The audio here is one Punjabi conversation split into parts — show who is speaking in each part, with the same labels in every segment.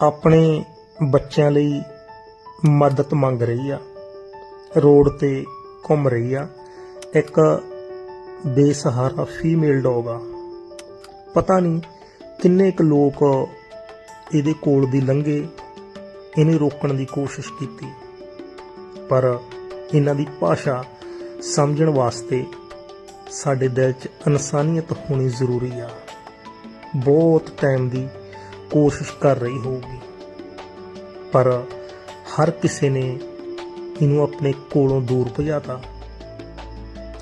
Speaker 1: ਆਪਣੇ ਬੱਚਿਆਂ ਲਈ ਮਦਦ ਮੰਗ ਰਹੀ ਆ। ਰੋਡ ਤੇ ਘੁੰਮ ਰਹੀ ਆ। ਇੱਕ ਬੇਸਹਾਰਾ ਫੀਮੇਲ ਡੌਗ ਆ। ਪਤਾ ਨਹੀਂ ਕਿੰਨੇ ਕੁ ਲੋਕ ਇਹਦੇ ਕੋਲ ਦੀ ਲੰਘੇ, ਇਹਨੇ ਰੋਕਣ ਦੀ ਕੋਸ਼ਿਸ਼ ਕੀਤੀ। ਪਰ ਇਹਨਾਂ ਦੀ ਭਾਸ਼ਾ ਸਮਝਣ ਵਾਸਤੇ ਸਾਡੇ ਦਿਲ 'ਚ ਇਨਸਾਨੀਅਤ ਹੋਣੀ ਜ਼ਰੂਰੀ ਆ। ਬਹੁਤ ਟਾਈਮ ਦੀ ਕੋਸ਼ਿਸ਼ ਕਰ ਰਹੀ ਹੋਊਗੀ। ਪਰ ਹਰ ਕਿਸੇ ਨੇ ਇਹਨੂੰ ਆਪਣੇ ਕੋਲੋਂ ਦੂਰ ਭਜਾਤਾ।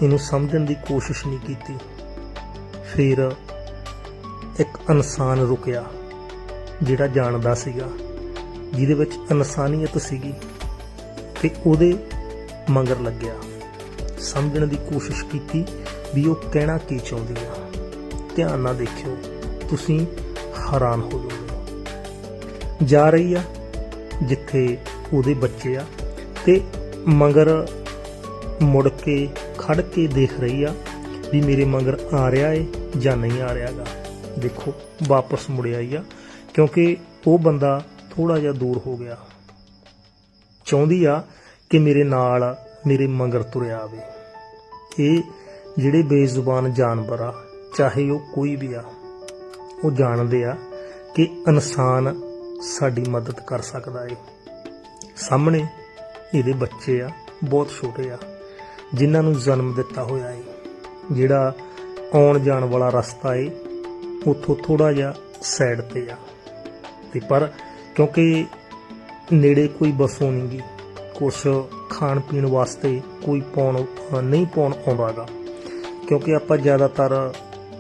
Speaker 1: ਇਹਨੂੰ ਸਮਝਣ ਦੀ ਕੋਸ਼ਿਸ਼ ਨਹੀਂ ਕੀਤੀ। ਫਿਰ ਇੱਕ ਇਨਸਾਨ ਰੁਕਿਆ, ਜਿਹੜਾ ਜਾਣਦਾ ਸੀਗਾ, ਜਿਹਦੇ ਵਿੱਚ ਇਨਸਾਨੀਅਤ ਸੀਗੀ ਤੇ ਉਹਦੇ ਮੰਗਰ ਲੱਗਿਆ। ਸਮਝਣ ਦੀ ਕੋਸ਼ਿਸ਼ ਕੀਤੀ ਵੀ ਉਹ ਕਹਿਣਾ ਕੀ ਚਾਹੁੰਦੀ ਆ। ਧਿਆਨ ਨਾਲ ਦੇਖਿਓ, ਤੁਸੀਂ ਹੈਰਾਨ ਹੋ ਜਾਓ ਜਾ ਰਹੀ ਆ, ਜਿੱਥੇ ਉਹਦੇ ਬੱਚੇ ਆ। ਤੇ ਮਗਰ ਮੁੜ ਕੇ ਖੜ ਕੇ ਦੇਖ ਰਹੀ ਆ ਵੀ ਮੇਰੇ ਮਗਰ ਆ ਰਿਹਾ ਏ ਜਾਂ ਨਹੀਂ ਆ ਰਿਹਾਗਾ ਦੇਖੋ, ਵਾਪਸ ਮੁੜਿਆ ਹੀ ਆ, ਕਿਉਂਕਿ ਉਹ ਬੰਦਾ ਥੋੜਾ ਜਿਹਾ ਦੂਰ ਹੋ ਗਿਆ। ਚਾਹੁੰਦੀ ਆ ਕਿ ਮੇਰੇ ਨਾਲ ਮੇਰੇ ਮਗਰ ਤੁਰਿਆ ਆਵੇ। ਇਹ ਜਿਹੜੇ ਬੇਜ਼ੁਬਾਨ ਜਾਨਵਰ ਆ, ਚਾਹੇ ਉਹ ਕੋਈ ਵੀ ਆ, ਉਹ ਜਾਣਦੇ ਆ ਕਿ ਇਨਸਾਨ ਸਾਡੀ ਮਦਦ ਕਰ ਸਕਦਾ ਏ। ਸਾਹਮਣੇ ਇਹਦੇ ਬੱਚੇ ਆ, ਬਹੁਤ ਛੋਟੇ ਆ, ਜਿਨ੍ਹਾਂ ਨੂੰ ਜਨਮ ਦਿੱਤਾ ਹੋਇਆ ਏ। ਜਿਹੜਾ ਆਉਣ ਜਾਣ ਵਾਲਾ ਰਸਤਾ ਏ, ਉੱਥੋਂ ਥੋੜਾ ਜਿਹਾ ਸਾਈਡ ਤੇ ਆ। ਤੇ ਪਰ ਕਿਉਂਕਿ ਨੇੜੇ ਕੋਈ ਬਸੋਂ ਨਹੀਂ ਗੀ, ਕੁਛ ਖਾਣ ਪੀਣ ਵਾਸਤੇ ਕੋਈ ਪਾਉਣ, ਨਹੀਂ ਪਾਉਣ ਆਉਂਦਾਗਾ ਕਿਉਂਕਿ ਆਪਾਂ ਜ਼ਿਆਦਾਤਰ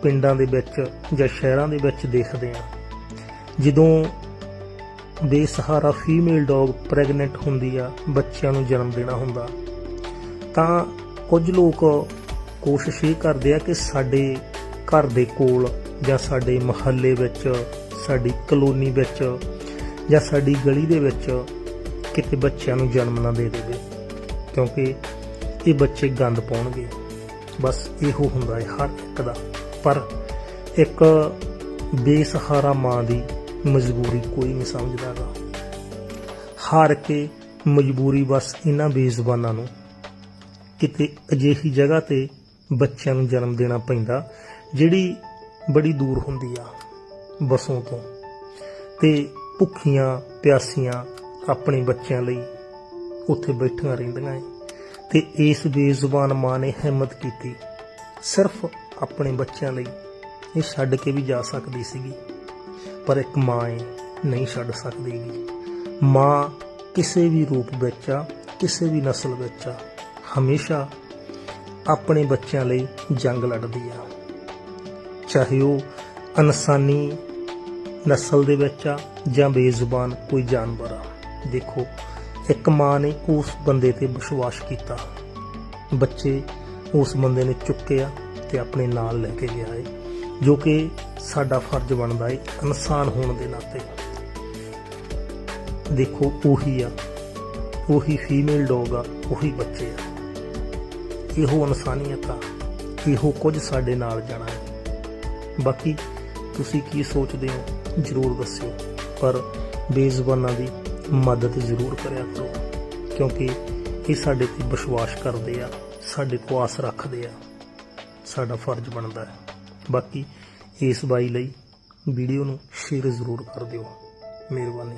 Speaker 1: ਪਿੰਡਾਂ ਦੇ ਵਿੱਚ ਜਾਂ ਸ਼ਹਿਰਾਂ ਦੇ ਵਿੱਚ ਦੇਖਦੇ ਆ, ਜਦੋਂ ਬੇਸਹਾਰਾ ਫੀਮੇਲ ਡੌਗ ਪ੍ਰੈਗਨੈਂਟ ਹੁੰਦੀ ਆ, ਬੱਚਿਆਂ ਨੂੰ ਜਨਮ ਦੇਣਾ ਹੁੰਦਾ। ਤਾਂ ਕੁਝ ਲੋਕ ਕੋਸ਼ਿਸ਼ ਇਹ ਕਰਦੇ ਆ ਕਿ ਸਾਡੇ ਘਰ ਦੇ ਕੋਲ ਜਾਂ ਸਾਡੇ ਮੁਹੱਲੇ ਵਿੱਚ, ਸਾਡੀ ਕਲੋਨੀ ਵਿੱਚ ਜਾਂ ਸਾਡੀ ਗਲੀ ਦੇ ਵਿੱਚ ਕਿਤੇ ਬੱਚਿਆਂ ਨੂੰ ਜਨਮ ਨਾ ਦੇ ਦੇਵੇ, ਕਿਉਂਕਿ ਇਹ ਬੱਚੇ ਗੰਦ ਪਾਉਣਗੇ। ਬਸ ਇਹੋ ਹੁੰਦਾ ਹੈ ਹਰ ਇੱਕ ਦਾ। ਪਰ ਇੱਕ ਬੇਸਹਾਰਾ ਮਾਂ ਦੀ ਮਜਬੂਰੀ ਕੋਈ ਨਹੀਂ ਸਮਝਦਾਗਾ ਹਾਰ ਕੇ ਮਜਬੂਰੀ ਬਸ ਇਹਨਾਂ ਬੇਜ਼ੁਬਾਨਾਂ ਨੂੰ। ਕਿਤੇ ਅਜਿਹੀ ਜਗ੍ਹਾ ਤੇ ਬੱਚਿਆਂ ਨੂੰ ਜਨਮ ਦੇਣਾ ਪੈਂਦਾ, ਜਿਹੜੀ ਬੜੀ ਦੂਰ ਹੁੰਦੀ ਆ, ਬਸੋਂ ਤੋਂ। ਤੇ ਭੁੱਖੀਆਂ, ਪਿਆਸੀਆਂ ਆਪਣੇ ਬੱਚਿਆਂ ਲਈ ਉੱਥੇ ਬੈਠੀਆਂ ਰਹਿੰਦੀਆਂ ਏ। ਤੇ ਇਸ ਬੇਜ਼ੁਬਾਨ ਮਾਂ ਨੇ ਹਿੰਮਤ ਕੀਤੀ, ਸਿਰਫ ਆਪਣੇ ਬੱਚਿਆਂ ਲਈ ਇਹ ਛੱਡ ਕੇ ਵੀ ਜਾ ਸਕਦੀ ਸੀਗੀ। ਪਰ ਇੱਕ ਮਾਂ ਏ, ਨਹੀਂ ਛੱਡ ਸਕਦੀ ਮਾਂ ਕਿਸੇ ਵੀ ਰੂਪ ਵਿੱਚ ਆ, ਕਿਸੇ ਵੀ ਨਸਲ ਵਿੱਚ ਆ, ਹਮੇਸ਼ਾ ਆਪਣੇ ਬੱਚਿਆਂ ਲਈ ਜੰਗ ਲੜਦੀ ਆ। ਚਾਹੇ ਉਹ ਇਨਸਾਨੀ ਨਸਲ ਦੇ ਵਿੱਚ ਆ ਜਾਂ ਬੇਜ਼ੁਬਾਨ ਕੋਈ ਜਾਨਵਰ ਆ। ਦੇਖੋ, ਇੱਕ ਮਾਂ ਨੇ ਉਸ ਬੰਦੇ ਤੇ ਵਿਸ਼ਵਾਸ ਕੀਤਾ। ਬੱਚੇ ਉਸ ਬੰਦੇ ਨੇ ਚੁੱਕਿਆ ਤੇ ਆਪਣੇ ਨਾਲ ਲੈ ਕੇ ਗਿਆ ਏ। ਜੋ ਕਿ ਸਾਡਾ ਫਰਜ਼ ਬਣਦਾ ਏ, ਇਨਸਾਨ ਹੋਣ ਦੇ ਨਾਤੇ। ਦੇਖੋ, ਉਹੀ ਆ। ਉਹੀ ਫੀਮੇਲ ਡੌਗ ਆ, ਉਹੀ ਬੱਚੇ ਆ। ਇਹੋ ਇਨਸਾਨੀਅਤ ਆ। ਇਹੋ ਕੁਝ ਸਾਡੇ ਨਾਲ ਜਾਣਾ ਹੈ ਬਾਕੀ ਤੁਸੀਂ ਕੀ ਸੋਚਦੇ ਹੋ, ਜਰੂਰ ਦੱਸਿਓ। ਪਰ ਬੇਜ਼ਬਾਨਾਂ ਦੀ ਮਦਦ ਜ਼ਰੂਰ ਕਰਿਆ ਕਰੋ। ਕਿਉਂਕਿ ਇਹ ਸਾਡੇ ਤੇ ਵਿਸ਼ਵਾਸ ਕਰਦੇ ਆ, ਸਾਡੇ ਤੋਂ ਆਸ ਰੱਖਦੇ ਆ। ਸਾਡਾ ਫਰਜ਼ ਬਣਦਾ ਹੈ ਬਾਕੀ ਇਸ ਬਾਈ ਲਈ ਵੀਡੀਓ ਨੂੰ ਸ਼ੇਅਰ ਜ਼ਰੂਰ ਕਰ ਦਿਓ। ਮਿਹਰਬਾਨੀ।